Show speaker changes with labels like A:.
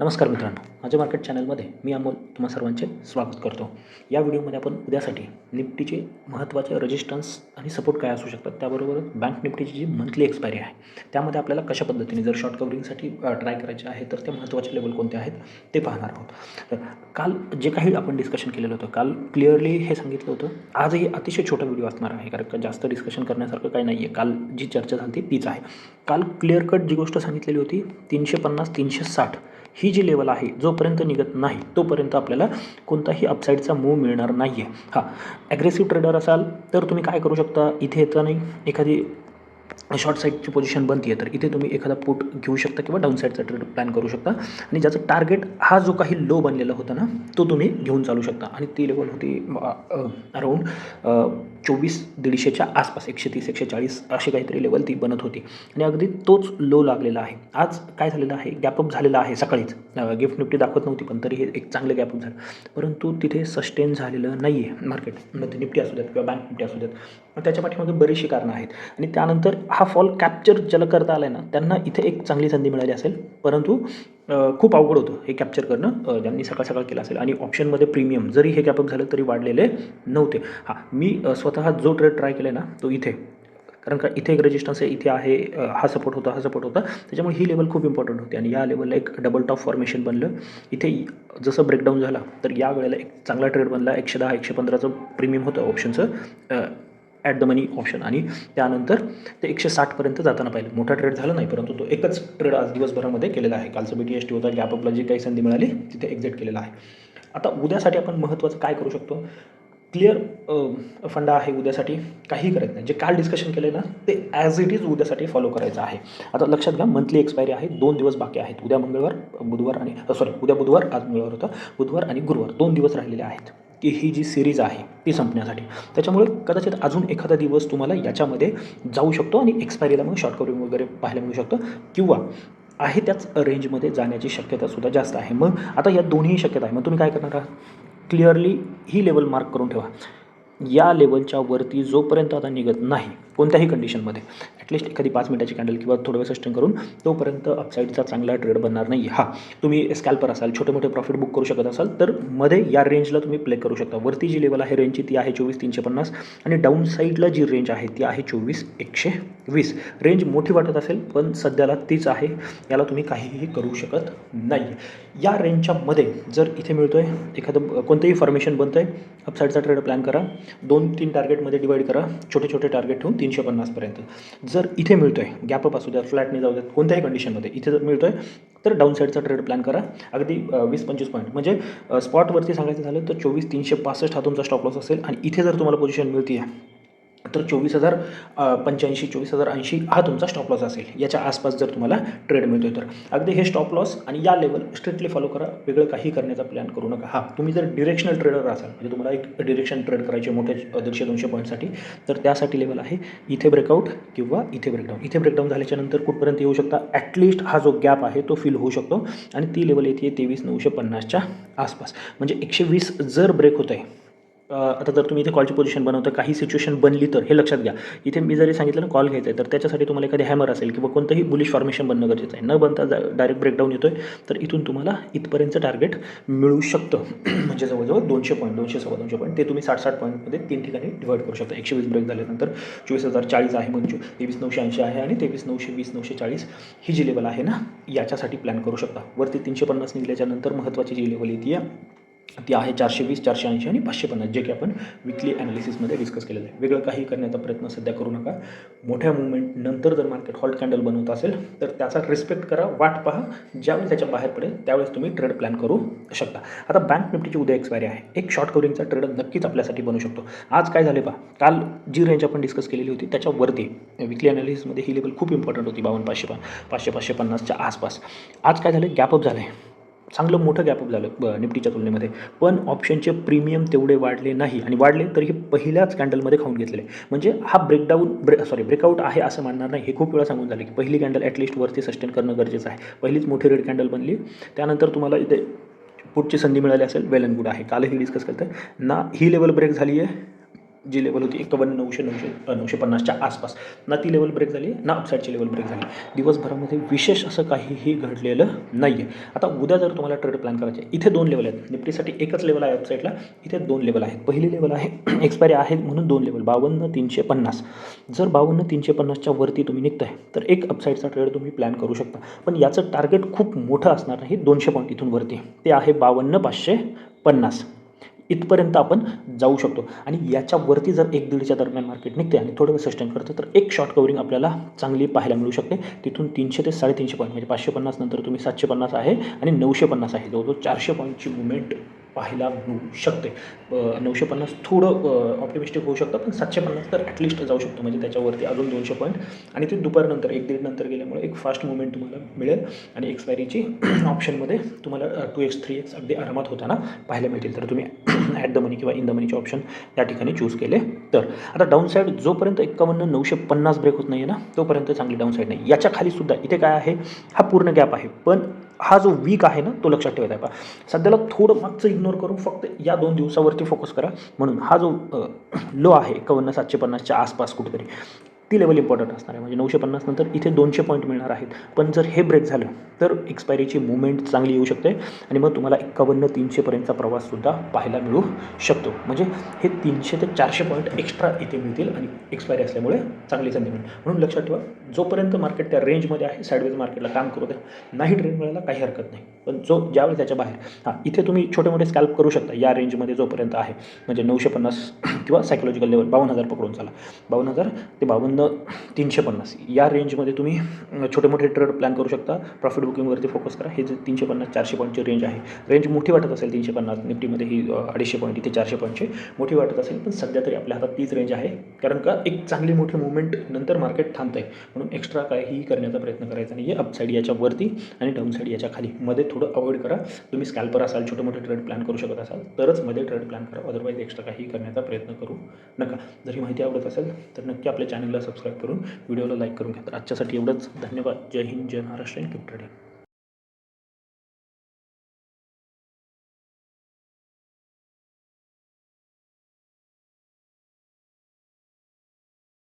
A: नमस्कार मित्रांनो माझ्या मार्केट चॅनलमध्ये मी अमोल तुम्हा सर्वांचे स्वागत करतो. या व्हिडिओमध्ये आपण उद्यासाठी निफ्टीचे महत्त्वाचे रेजिस्टन्स आणि सपोर्ट काय असू शकतात त्याबरोबरच बँक निफ्टीची जी मंथली एक्सपायरी आहे त्यामध्ये आपल्याला कशा पद्धतीने जर शॉर्ट कवरिंगसाठी ट्राय करायचे आहे तर ते महत्त्वाचे लेवल कोणते आहेत ते पाहणार आहोत. तर काल जे काही आपण डिस्कशन केलेलं होतं काल क्लिअरली हे सांगितलं होतं. आजही अतिशय छोटा व्हिडिओ असणार आहे कारण का जास्त डिस्कशन करण्यासारखं काही नाही आहे काल जी चर्चा झाली तीच आहे. काल क्लिअर कट जी गोष्ट सांगितलेली होती तीनशे पन्नास तीनशे साठ ही जी लेवल आहे जो जोपर्यंत निघत नाही तोपर्यंत आपल्याला कोणताही अपसाईडचा मूव मिळणार नाही आहे हां ॲग्रेसिव्ह ट्रेडर असाल तर तुम्ही काय करू शकता? इथे येताना एखादी शॉर्ट साईडची पोझिशन बनती आहे तर इथे तुम्ही एखादा पुट घेऊ शकता किंवा डाऊन साईडचा ट्रेड प्लॅन करू शकता. आणि ज्याचं टार्गेट हा जो काही लो बनलेला होता ना तो तुम्ही घेऊन चालू शकता. आणि ती लेवल होती अराऊंड चोवीस दीडशेच्या आसपास एकशे तीस एकशे चाळीस अशी काहीतरी लेवल ती बनत होती. आणि अगदी तोच लो लागलेला आहे. आज काय झालेलं आहे? गॅपअप झालेला आहे सकाळीच. गिफ्ट निफ्टी दाखवत नव्हती पण तरी हे एक चांगलं गॅपअप झालं. परंतु तिथे सस्टेन झालेलं नाही आहे मार्केट मग ते निफ्टी असू द्यात किंवा बँक निफ्टी असू द्यात. मग त्याच्या पाठीमागे बरीचशी कारणं आहेत. आणि त्यानंतर हा फॉल कॅप्चर ज्याला करता आला आहे ना त्यांना इथे एक चांगली संधी मिळाली असेल. परंतु खूप अवघड होतं हे कॅप्चर करणं. ज्यांनी सकाळ सकाळ केलं असेल. आणि ऑप्शनमध्ये प्रीमियम जरी हे कॅपअप झालं तरी वाढलेले नव्हते. हां मी स्वतः जो ट्रेड ट्राय केला आहे ना तो इथे. कारण का इथे एक रेजिस्टन्स आहे इथे आहे हा सपोर्ट होता हा सपोर्ट होता. त्याच्यामुळे ही लेवल खूप इम्पॉर्टंट होती. आणि या लेवलला एक डबल टॉप फॉर्मेशन बनलं. इथे जसं ब्रेकडाऊन झाला तर या वेळेला एक चांगला ट्रेड बनला. एकशे दहा एकशे पंधराचं प्रीमियम होतं ऑप्शनचं ॲट द मनी ऑप्शन आणि त्यानंतर ते एकशे साठपर्यंत जाताना पाहिलं. मोठा ट्रेड झाला नाही परंतु तो एकच ट्रेड आज दिवसभरामध्ये केलेला आहे. कालचं बी टी एस टी होता गॅपअपला जी काही संधी मिळाली तिथे एक्झिट केलेला आहे. आता उद्यासाठी आपण महत्त्वाचं काय करू शकतो? क्लिअर फंडा आहे उद्यासाठी काही करायचं नाही. जे काल डिस्कशन केलं ना ते ॲज इट इज उद्यासाठी फॉलो करायचं आहे. आता लक्षात घ्या मंथली एक्सपायरी आहे दोन दिवस बाकी आहेत. उद्या मंगळवार बुधवार आणि सॉरी उद्या बुधवार आज मंगळवार होता. बुधवार आणि गुरुवार दोन दिवस राहिलेले आहेत. की ही जी सिरीज आहे ती संपण्यासाठी. त्याच्यामुळे कदाचित अजून एखादा दिवस तुम्हाला याच्यामध्ये जाऊ शकतो आणि एक्सपायरीला मग शॉर्ट कवरिंग वगैरे पाहायला मिळू शकतं. किंवा आहे त्याच रेंजमध्ये जाण्याची शक्यतासुद्धा जास्त आहे. मग आता या दोन्ही शक्यता आहे. मग तुम्ही काय करणार आहात? क्लिअरली ही लेवल मार्क करून ठेवा. या लेवलच्या वरती जोपर्यंत आता निघत नाही कोणत्याही कंडिशनमध्ये ॲटलिस्ट एखादी पाच मिनिटाची कॅन्डल किंवा थोडं वेळ सस्टेन करून तोपर्यंत अपसाईडचा चांगला ट्रेड बनणार नाही. हा तुम्ही स्कॅल्पर असाल छोटे मोठे प्रॉफिट बुक करू शकत असाल तर मध्ये या रेंजला तुम्ही प्ले करू शकता. वरती जी लेवल आहे रेंजची ती आहे चोवीस तीनशे पन्नास आणि डाऊन साईडला जी रेंज आहे ती आहे चोवीस एकशे वीस. रेंज मोठी वाटत असेल पण सध्याला तीच आहे. याला तुम्ही काहीही करू शकत नाही. या रेंजच्या मध्ये जर इथे मिळतो आहे एखादं कोणतंही फॉर्मेशन बनतं आहे अपसाईडचा ट्रेड प्लॅन करा. दोन तीन टार्गेटमध्ये डिवाईड करा. छोटे छोटे टार्गेट ठेवून तीनशे पन्नासपर्यंत जर इथे मिळतो आहे गॅपअप असू द्या फ्लॅटने जाऊ द्यात कोणत्याही कंडिशनमध्ये इथे जर मिळतो आहे तर डाऊन साईडचा ट्रेड प्लॅन करा. अगदी वीस पंचवीस पॉईंट म्हणजे स्पॉटवरती सांगायचं झालं तर चोवीस तीनशे पासष्ट हा तुमचा स्टॉप लॉस असेल आणि इथे जर तुम्हाला पोझिशन मिळते आहे तर चोवीस हजार पंच्याऐंशी चोवीस हजार ऐंशी हा तुमचा स्टॉप लॉस असेल. याच्या आसपास जर तुम्हाला ट्रेड मिळतो तर. अगदी हे स्टॉप लॉस आणि या लेवल स्ट्रिक्टली फॉलो करा. वेगळं काही करण्याचा प्लॅन करू नका. हां तुम्ही जर डिरेक्शनल ट्रेडर असाल म्हणजे तुम्हाला एक डिरेक्शन ट्रेड करायचे मोठ्या दीडशे दोनशे पॉईंटसाठी तर त्यासाठी लेवल आहे इथे ब्रेकआउट किंवा इथे ब्रेकडाऊन इथे ब्रेकडाऊन झाल्याच्यानंतर कुठपर्यंत येऊ शकता? ॲटलिस्ट हा जो गॅप आहे तो फील होऊ शकतो. आणि ती लेवल येते तेवीस नऊशे पन्नासच्या आसपास. म्हणजे एकशे वीस जर ब्रेक होत आहे आता जर तुम्ही इथे कॉलची पोझिशन बनवता काही सिच्युएशन बनली तर हे लक्षात घ्या. इथे मी जरी सांगितलं ना कॉल घ्यायचा आहे तर त्याच्यासाठी तुम्हाला एखादी हॅमर असेल किंवा कोणतंही बुलिश फॉर्मेशन बनणं गरजेचं आहे. न बनता डायरेक्ट ब्रेकडाऊन येतो आहे तर इथून तुम्हाला इथपर्यंतचं टार्गेट मिळू शकतं. म्हणजे जवळजवळ दोनशे पॉईंट दोनशे सव्वा दोनशे पॉईंट ते तुम्ही साठ साठ पॉईंटमध्ये तीन ठिकाणी डिवाईड करू शकता. एकशे वीस ब्रेक झाल्यानंतर चोवीस हजार चाळीस आहे म्हणजे तेवीस नऊशे ऐंशी आहे आणि तेवीस नऊशे वीस नऊशे चाळीस ही जी लेवल आहे ना याच्यासाठी प्लॅन करू शकता. वरती तीनशे पन्नास निघल्याच्यानंतर महत्त्वाची जी लेवल येते ती आहे चारशे वीस चारशे ऐंशी आणि पाचशे पन्नास जे की आपण विकली ॲनालिसिसमध्ये डिस्कस केलेलं आहे वेगळं काही करण्याचा प्रयत्न सध्या करू नका मोठ्या मुवमेंट नंतर जर मार्केट हॉल्ट कॅन्डल बनवत असेल तर त्याचा रिस्पेक्ट करा वाट पहा ज्यावेळेस त्याच्या बाहेर पडेल त्यावेळेस तुम्ही ट्रेड प्लॅन करू शकता आता बँक निफ्टीची उद्या एक्सपायरी आहे एक शॉर्ट कवरिंगचा ट्रेड नक्कीच आपल्यासाठी बनू शकतो आज काय झाले पहा काल जी रेंज आपण डिस्कस केलेली होती त्याच्यावरती विकली ॲनालिसिसमध्ये ही लेवल खूप इम्पॉर्टंट होती बावन्न पाचशे पाचशे पाचशे पन्नासच्या आसपास आज काय झालं गॅपअप झालं आहे चांगलं मोठं गॅपअप झालं ब निफ्टीच्या तुलनेमध्ये. पण ऑप्शनचे प्रीमियम तेवढे वाढले नाही. आणि वाढले तरी हे पहिल्याच कॅन्डलमध्ये खाऊन घेतलेले. म्हणजे हा ब्रेकडाऊन ब्रे सॉरी ब्रेकआउट आहे असं मानणार नाही. हे खूप वेळा सांगून झालं की पहिली कॅन्डल ॲटलिस्ट वरती सस्टेन करणं गरजेचं आहे. पहिलीच मोठी रेड कॅन्डल बनली. त्यानंतर तुम्हाला इथे पुढची संधी मिळाली असेल वेल अँड गुड आहे. कालही डिस्कस करतं ना ही लेवल ब्रेक झाली आहे जी लेवल होती एकावन्न नऊशे नऊशे नऊशे पन्नासच्या आसपास ना ती लेवल ब्रेक झाली ना अपसाईडची लेवल ब्रेक झाली. दिवसभरामध्ये विशेष असं काहीही घडलेलं नाही आहे आता उद्या जर तुम्हाला ट्रेड प्लॅन करायचे आहे, इथे दोन लेवल आहेत. निफ्टीसाठी एकच लेवल आहे अपसाईडला इथे दोन लेवल आहेत. पहिली लेवल आहे एक्सपायरी आहे म्हणून दोन लेवल बावन्न तीनशे पन्नास. जर बावन्न तीनशे पन्नासच्या वरती तुम्ही निघताय तर एक अपसाईडचा ट्रेड तुम्ही प्लॅन करू शकता. पण याचं टार्गेट खूप मोठं असणार नाही दोनशे पॉईंट इथून वरती. ते आहे बावन्न पाचशे पन्नास. इथपर्यंत आपण जाऊ शकतो. आणि याच्यावरती जर एक दीडच्या दरम्यान मार्केट निघते आणि थोडं सस्टेन करतं तर एक शॉर्ट कवरिंग आपल्याला चांगली पाहायला मिळू शकते. तिथून तीनशे ते साडेतीनशे पॉईंट म्हणजे पाचशे पन्नास नंतर तुम्ही सातशे पन्नास आहे आणि नऊशे पन्नास आहे. जवळजवळ चारशे पॉईंटची मुवमेंट पाहायला मिळू शकते. नऊशे पन्नास थोडं ऑप्टिमिस्टिक होऊ शकतं पण सातशे पन्नास तर ॲटलिस्ट जाऊ शकतो. म्हणजे त्याच्यावरती अजून दोनशे पॉईंट आणि ते दुपारनंतर एक दीड नंतर गेल्यामुळे एक फास्ट मुवमेंट तुम्हाला मिळेल. आणि एक्सपायरीची ऑप्शनमध्ये तुम्हाला टू एक्स थ्री एक्स अगदी आरामात होताना पाहायला मिळतील. तर तुम्ही ॲट द मनी किंवा इन द मनीचे ऑप्शन त्या ठिकाणी चूज केले तर. आता डाऊन साईड जोपर्यंत एक्कावन्न नऊशे पन्नास ब्रेक होत नाही आहे ना तोपर्यंत चांगली डाऊन साईड नाही. याच्या खाली सुद्धा इथे काय आहे? हा पूर्ण गॅप आहे. पण हा जो वीक आहे ना तो लक्षात ठेवायचा आहे. पहा सध्याला थोडं मागचं इग्नोर करून फक्त या दोन दिवसावरती फोकस करा. म्हणून हा जो लो आहे एकावन्न सातशे पन्नासच्या आसपास कुठेतरी. ती लेवल इम्पॉर्टंट असणार आहे. म्हणजे नऊशे पन्नास नंतर इथे दोनशे पॉईंट मिळणार आहेत. पण जर हे ब्रेक झालं तर एक्सपायरीची मुवमेंट चांगली येऊ शकते आणि मग तुम्हाला एक्कावन्न तीनशेपर्यंतचा प्रवाससुद्धा पाहायला मिळू शकतो. म्हणजे हे तीनशे ते चारशे पॉईंट एक्स्ट्रा इथे मिळतील आणि एक्सपायरी असल्यामुळे चांगली संधी मिळेल. म्हणून लक्षात ठेवा जोपर्यंत मार्केट त्या रेंजमध्ये आहे साईडवेज मार्केटला काम करू द्या. नाही ट्रेंड मिळायला काही हरकत नाही. पण जो ज्यावेळी त्याच्या बाहेर हां इथे तुम्ही छोटे मोठे स्कॅल्प करू शकता या रेंजमध्ये जोपर्यंत आहे. म्हणजे नऊशे पन्नास किंवा सायकोलॉजिकल लेवल बावन्न हजार पकडून चाला. बावन्न हजार ते बावन्न तीनशे पन्नास. या रेंजमध्ये तुम्ही छोटे मोठे ट्रेड प्लॅन करू शकता. प्रॉफिट बुकिंगवरती फोकस करा. हे जे तीनशे पन्नास चारशे पॉईंटची रेंज आहे. रेंज मोठी वाटत असेल तीनशे पन्नास निफ्टीमध्ये ही अडीचशे पॉईंट इथे चारशे पॉईंटची मोठी वाटत असेल पण सध्या तरी आपल्या हातात तीच रेंज आहे. कारण का एक चांगली मोठी मुवमेंट नंतर मार्केट थांबतं आहे म्हणून एक्स्ट्रा काहीही करण्याचा प्रयत्न करायचा नाही आहे अपसाईड याच्या वरती आणि डाऊनसाईड याच्या खाली. मध्ये थोडं अवॉइड करा. तुम्ही स्कॅल्पर असाल छोटे मोठे ट्रेड प्लॅन करू शकत असाल तरच मध्ये ट्रेड प्लॅन करा. अदरवाईज एक्स्ट्रा काही करण्याचा प्रयत्न करू नका. जर ही माहिती आवडत असेल तर नक्की आपल्या चॅनलला सबस्क्राईब करून व्हिडिओला लाईक करून घ्या. तर आजच्यासाठी एवढंच. धन्यवाद. जय हिंद जय महाराष्ट्र आणि कीप